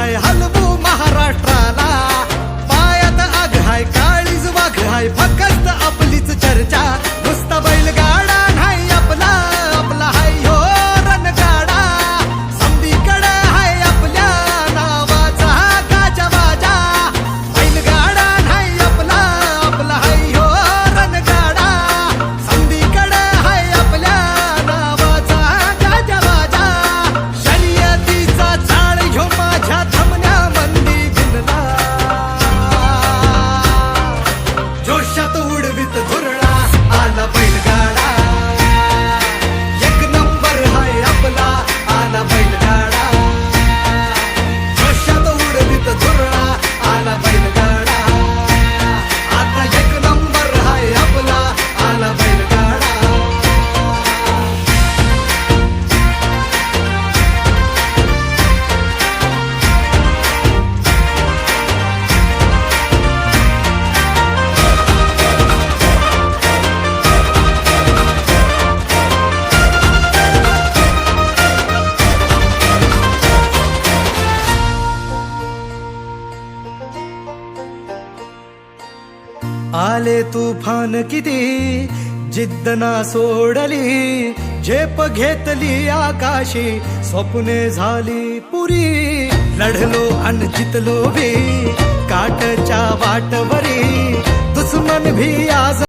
हाय हलवू महाराष्ट्राला. पायात आग हाय काळीज वाघ हाय फक्त आले तुफान किती? जिद्द ना सोडली झेप घेतली आकाशी स्वप्ने झाली पुरी. लढलो अन जितलो बी काटच्या वाटवरी.